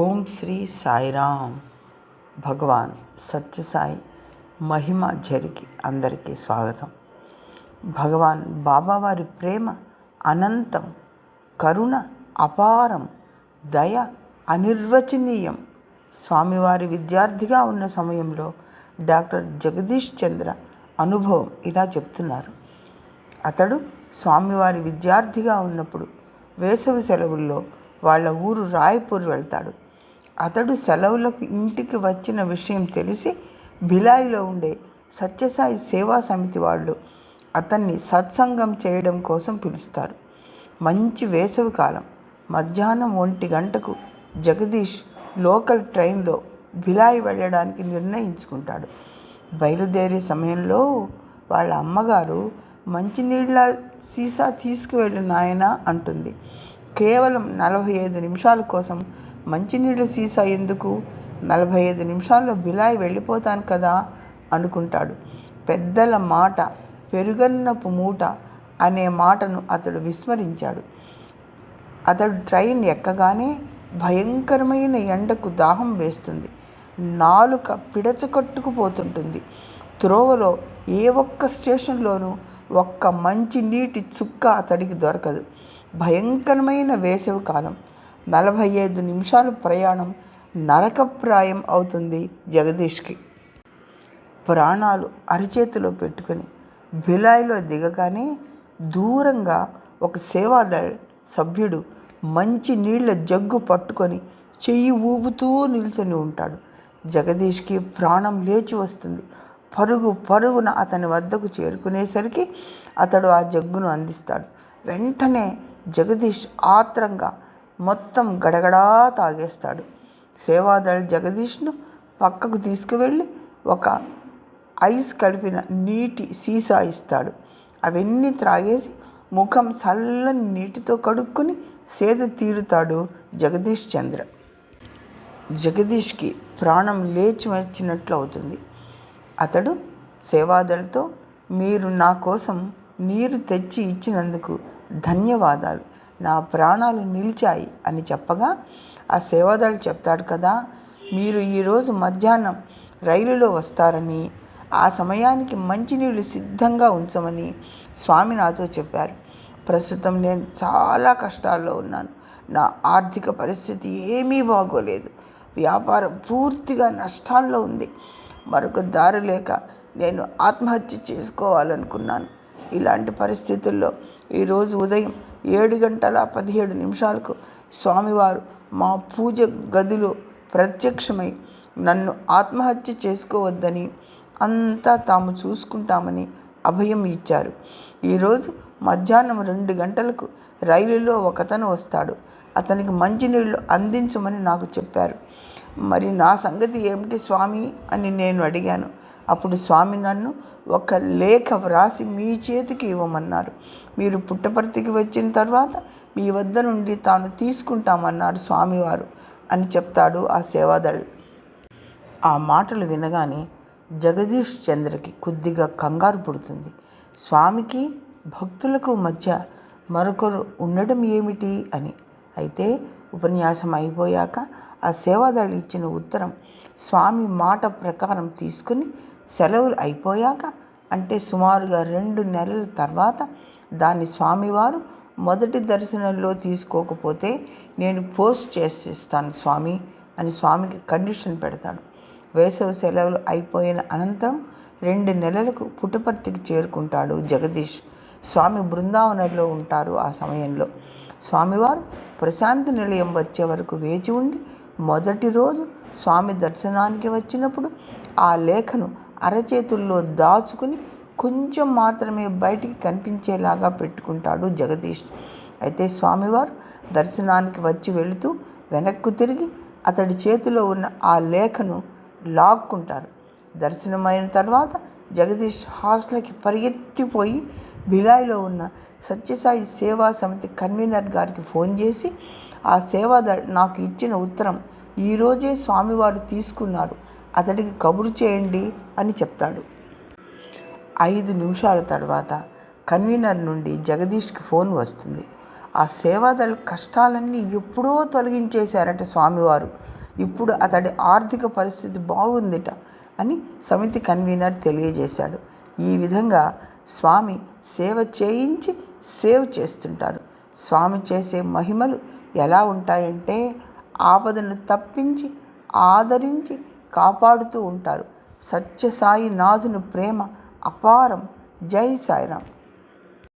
ఓం శ్రీ సాయిరామ్ భగవాన్ సత్యసాయి మహిమ జరిగి అందరికీ స్వాగతం. భగవాన్ బాబావారి ప్రేమ అనంతం కరుణ అపారం దయ అనిర్వచనీయం స్వామివారి విద్యార్థిగా ఉన్న సమయంలో డాక్టర్ జగదీష్ చంద్ర అనుభవం ఇలా చెప్తున్నారు. అతడు స్వామివారి విద్యార్థిగా ఉన్నప్పుడు వేసవి సెలవుల్లో వాళ్ళ ఊరు రాయపూర్ వెళ్తాడు. అతడు సెలవులకు ఇంటికి వచ్చిన విషయం తెలిసి భిలాయిలో ఉండే సత్యసాయి సేవా సమితి వాళ్ళు అతన్ని సత్సంగం చేయడం కోసం పిలుస్తారు. మంచి వేసవి కాలం. మధ్యాహ్నం ఒంటి గంటకు జగదీష్ లోకల్ ట్రైన్లో భిలాయి వెళ్ళడానికి నిర్ణయించుకుంటాడు. బయలుదేరే సమయంలో వాళ్ళ అమ్మగారు మంచినీళ్ళ సీసా తీసుకువెళ్ళు నాయన అంటుంది. కేవలం నలభై ఐదు నిమిషాల కోసం మంచినీళ్ళ సీసా ఎందుకు? నలభై ఐదు నిమిషాల్లో బిలాయి వెళ్ళిపోతాను కదా అనుకుంటాడు. పెద్దల మాట పెరుగన్నపు మూట అనే మాటను అతడు విస్మరించాడు. అతడు ట్రైన్ ఎక్కగానే భయంకరమైన ఎండకు దాహం వేస్తుంది. నాలుక పిడచకట్టుకుపోతుంటుంది. త్రోవలో ఏ ఒక్క స్టేషన్లోనూ ఒక్క మంచి నీటి చుక్క అతడికి దొరకదు. భయంకరమైన వేసవి కాలం. నలభై ఐదు నిమిషాల ప్రయాణం నరకప్రాయం అవుతుంది జగదీష్కి. ప్రాణాలు అరిచేతిలో పెట్టుకొని భిలాయిలో దిగగానే దూరంగా ఒక సేవాదళ సభ్యుడు మంచి నీళ్ళ జగ్గు పట్టుకొని చెయ్యి ఊపుతూ నిల్చొని ఉంటాడు. జగదీష్కి ప్రాణం లేచి వస్తుంది. పరుగు పరుగున అతని వద్దకు చేరుకునేసరికి అతడు ఆ జగ్గును అందిస్తాడు. వెంటనే జగదీష్ ఆత్రంగా మొత్తం గడగడా తాగేస్తాడు. సేవాదళ జగదీష్ను పక్కకు తీసుకువెళ్ళి ఒక ఐస్ కలిపిన నీటి సీసా ఇస్తాడు. అవన్నీ త్రాగేసి ముఖం చల్లని నీటితో కడుక్కొని సేద తీరుతాడు జగదీష్ చంద్ర. జగదీష్కి ప్రాణం లేచి వచ్చినట్లు అవుతుంది. అతడు సేవాదళతో మీరు నా కోసం నీరు తెచ్చి ఇచ్చినందుకు ధన్యవాదాలు. నా ప్రాణాలు నిలిచాయి అని చెప్పగా ఆ సేవాదాలు చెప్తాడు కదా మీరు ఈరోజు మధ్యాహ్నం రైలులో వస్తారని ఆ సమయానికి మంచినీళ్ళు సిద్ధంగా ఉంచమని స్వామి నాతో చెప్పారు. ప్రస్తుతం నేను చాలా కష్టాల్లో ఉన్నాను. నా ఆర్థిక పరిస్థితి ఏమీ బాగోలేదు. వ్యాపారం పూర్తిగా నష్టాల్లో ఉంది. మరొక దారి లేక నేను ఆత్మహత్య చేసుకోవాలనుకున్నాను. ఇలాంటి పరిస్థితుల్లో ఈరోజు ఉదయం ఏడు గంటల పదిహేడు నిమిషాలకు స్వామివారు మా పూజ గదిలో ప్రత్యక్షమై నన్ను ఆత్మహత్య చేసుకోవద్దని అంతా తాము చూసుకుంటామని అభయం ఇచ్చారు. ఈరోజు మధ్యాహ్నం రెండు గంటలకు రైలులో ఒకతను వస్తాడు. అతనికి మంచినీళ్ళు అందించమని నాకు చెప్పారు. మరి నా సంగతి ఏమిటి స్వామి అని నేను అడిగాను. అప్పుడు స్వామి నన్ను ఒక లేఖ వ్రాసి మీ చేతికి ఇవ్వమన్నారు. మీరు పుట్టపర్తికి వచ్చిన తర్వాత మీ వద్ద నుండి తాను తీసుకుంటామన్నారు స్వామివారు అని చెప్తాడు ఆ సేవాదళి. ఆ మాటలు వినగానే జగదీష్ చంద్రకి కొద్దిగా కంగారు పుడుతుంది. స్వామికి భక్తులకు మధ్య మరొకరు ఉండడం ఏమిటి అని. అయితే ఉపన్యాసం అయిపోయాక ఆ సేవాదళి ఇచ్చిన ఉత్తరం స్వామి మాట ప్రకారం తీసుకుని సెలవులు అయిపోయాక అంటే సుమారుగా రెండు నెలల తర్వాత దాన్ని స్వామివారు మొదటి దర్శనంలో తీసుకోకపోతే నేను పోస్ట్ చేసిస్తాను స్వామి అని స్వామికి కండిషన్ పెడతాడు. వేసవి సెలవులు అయిపోయిన అనంతరం రెండు నెలలకు పుట్టపర్తికి చేరుకుంటాడు జగదీష్. స్వామి బృందావనంలో ఉంటారు ఆ సమయంలో. స్వామివారు ప్రశాంత నిలయం వచ్చే వరకు వేచి ఉండి మొదటి రోజు స్వామి దర్శనానికి వచ్చినప్పుడు ఆ లేఖను అరచేతుల్లో దాచుకుని కొంచెం మాత్రమే బయటికి కనిపించేలాగా పెట్టుకుంటాడు జగదీష్. అయితే స్వామివారు దర్శనానికి వచ్చి వెళుతూ వెనక్కు తిరిగి అతడి చేతిలో ఉన్న ఆ లేఖను లాక్కుంటారు. దర్శనమైన తర్వాత జగదీష్ హాస్టల్కి పరిగెత్తిపోయి భిలాయిలో ఉన్న సత్యసాయి సేవా సమితి కన్వీనర్ గారికి ఫోన్ చేసి ఆ సేవా నాకు ఇచ్చిన ఉత్తరం ఈరోజే స్వామివారు తీసుకున్నారు. అతడికి కబురు చేయండి అని చెప్తాడు. ఐదు నిమిషాల తర్వాత కన్వీనర్ నుండి జగదీష్కి ఫోన్ వస్తుంది. ఆ సేవాదళ కష్టాలన్నీ ఎప్పుడో తొలగించేశారట స్వామివారు. ఇప్పుడు అతడి ఆర్థిక పరిస్థితి బాగుందిట అని సమితి కన్వీనర్ తెలియజేశాడు. ఈ విధంగా స్వామి సేవ చేయించి సేవ్ చేస్తుంటారు. స్వామి చేసే మహిమలు ఎలా ఉంటాయంటే ఆపదను తప్పించి ఆదరించి కాపాడుతూ ఉంటారు. సత్యసాయి నాథుని ప్రేమ అపారం. జై సాయిరామ్.